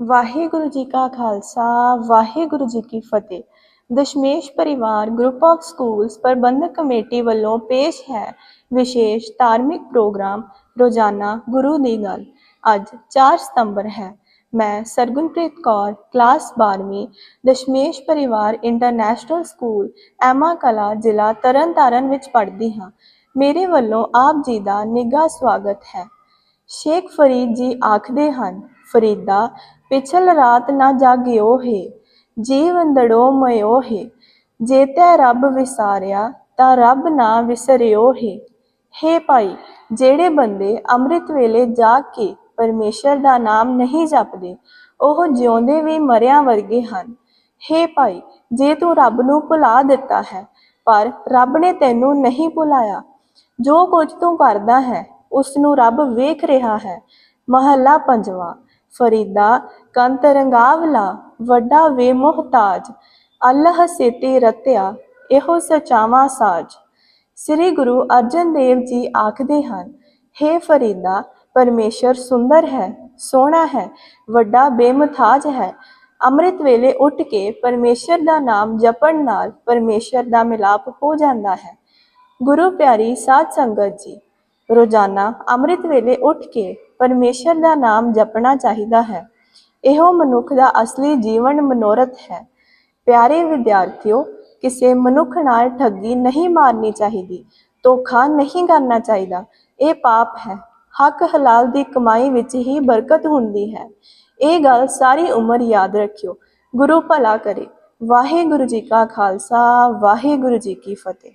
ਵਾਹਿਗੁਰੂ ਜੀ ਕਾ ਖਾਲਸਾ, ਵਾਹਿਗੁਰੂ ਜੀ ਕੀ ਫਤਿਹ। Dashmesh Parivar group of schools Parbandhak committee ਵੱਲੋਂ ਪੇਸ਼ ਹੈ ਵਿਸ਼ੇਸ਼ ਧਾਰਮਿਕ ਪ੍ਰੋਗਰਾਮ ਰੋਜ਼ਾਨਾ ਗੁਰੂ ਦੀ ਗੱਲ ਅੱਜ 4 ਸਤੰਬਰ ਹੈ। ਮੈਂ ਸਰਗੁਣਪ੍ਰੀਤ ਕੌਰ, ਕਲਾਸ 12ਵੀਂ Dashmesh Parivar international school Emma ਕਲਾ ਜ਼ਿਲ੍ਹਾ ਤਰਨਤਾਰਨ ਵਿੱਚ ਪੜ੍ਹਦੀ ਹਾਂ। ਮੇਰੇ ਵੱਲੋਂ ਆਪ ਜੀ ਦਾ ਨਿੱਘਾ ਸਵਾਗਤ ਹੈ। ਸ਼ੇਖ ਫਰੀਦ ਜੀ ਆਖਦੇ ਹਨ ਫਰੀਦਾ, ਪਿਛਲ ਰਾਤ ਨਾ ਜਾਗਿਓ ਹੈ, ਜੀਵ ਦੜੋ ਮਇਓ ਹੈ, ਜੇ ਤੈ ਰੱਬ ਵਿਸਾਰਿਆ ਤਾਂ ਰੱਬ ਨਾ ਵਿਸਰਿਓ ਹੈ। ਹੇ ਭਾਈ, ਜਿਹੜੇ ਬੰਦੇ ਅੰਮ੍ਰਿਤ ਵੇਲੇ ਜਾਗ ਕੇ ਪਰਮੇਸ਼ਰ ਦਾ ਨਾਮ ਨਹੀਂ ਜਪਦੇ, ਉਹ ਜਿਉਂਦੇ ਵੀ ਮਰਿਆਂ ਵਰਗੇ ਹਨ। ਹੇ ਭਾਈ, ਜੇ ਤੂੰ ਰੱਬ ਨੂੰ ਭੁਲਾ ਦਿੱਤਾ ਹੈ, ਪਰ ਰੱਬ ਨੇ ਤੈਨੂੰ ਨਹੀਂ ਭੁਲਾਇਆ, ਜੋ ਕੁਝ ਤੂੰ ਕਰਦਾ ਹੈ ਉਸ ਨੂੰ ਰੱਬ ਵੇਖ ਰਿਹਾ ਹੈ। ਮਹੱਲਾ ਪੰਜਵਾਂ ਫਰੀਦਾ ਕੰਤ ਰੰਗਾਵਲਾ ਵੱਡਾ ਵੇ ਮੁਹਤਾਜ ਅੱਲਾਹ ਸੇਤੀ ਰਤਿਆ, ਇਹੋ ਸਚਾਵਾ ਸਾਜ। ਸ੍ਰੀ ਗੁਰੂ ਅਰਜਨ ਦੇਵ ਜੀ ਆਖਦੇ ਹਨ हे ਫਰੀਦਾ, ਪਰਮੇਸ਼ਰ ਸੁੰਦਰ ਹੈ, ਸੋਹਣਾ ਹੈ, ਵੱਡਾ ਬੇਮੁਤਾਜ ਹੈ। ਅੰਮ੍ਰਿਤ ਵੇਲੇ ਉੱਠ ਕੇ ਪਰਮੇਸ਼ਰ ਦਾ ਨਾਮ ਜਪਣ ਨਾਲ ਪਰਮੇਸ਼ਰ ਦਾ ਮਿਲਾਪ ਹੋ ਜਾਂਦਾ ਹੈ। ਗੁਰੂ ਪਿਆਰੀ ਸਾਧ ਸੰਗਤ ਜੀ, ਰੋਜ਼ਾਨਾ ਅੰਮ੍ਰਿਤ ਵੇਲੇ ਉੱਠ ਕੇ ਪਰਮੇਸ਼ਰ ਦਾ ਨਾਮ ਜਪਣਾ ਚਾਹੀਦਾ ਹੈ। ਇਹੋ ਮਨੁੱਖ ਦਾ ਅਸਲੀ ਜੀਵਨ ਮਨੋਰਥ ਹੈ। ਪਿਆਰੇ ਵਿਦਿਆਰਥੀਓ, ਕਿਸੇ ਮਨੁੱਖ ਨਾਲ ਠੱਗੀ ਨਹੀਂ ਮਾਰਨੀ ਚਾਹੀਦੀ, ਧੋਖਾ ਨਹੀਂ ਕਰਨਾ ਚਾਹੀਦਾ। ਇਹ ਪਾਪ ਹੈ। ਹੱਕ ਹਲਾਲ ਦੀ ਕਮਾਈ ਵਿੱਚ ਹੀ ਬਰਕਤ ਹੁੰਦੀ ਹੈ। ਇਹ ਗੱਲ ਸਾਰੀ ਉਮਰ ਯਾਦ ਰੱਖਿਓ। ਗੁਰੂ ਭਲਾ ਕਰੇ। ਵਾਹਿਗੁਰੂ ਜੀ ਕਾ ਖਾਲਸਾ, ਵਾਹਿਗੁਰੂ ਜੀ ਕੀ ਫਤਿਹ।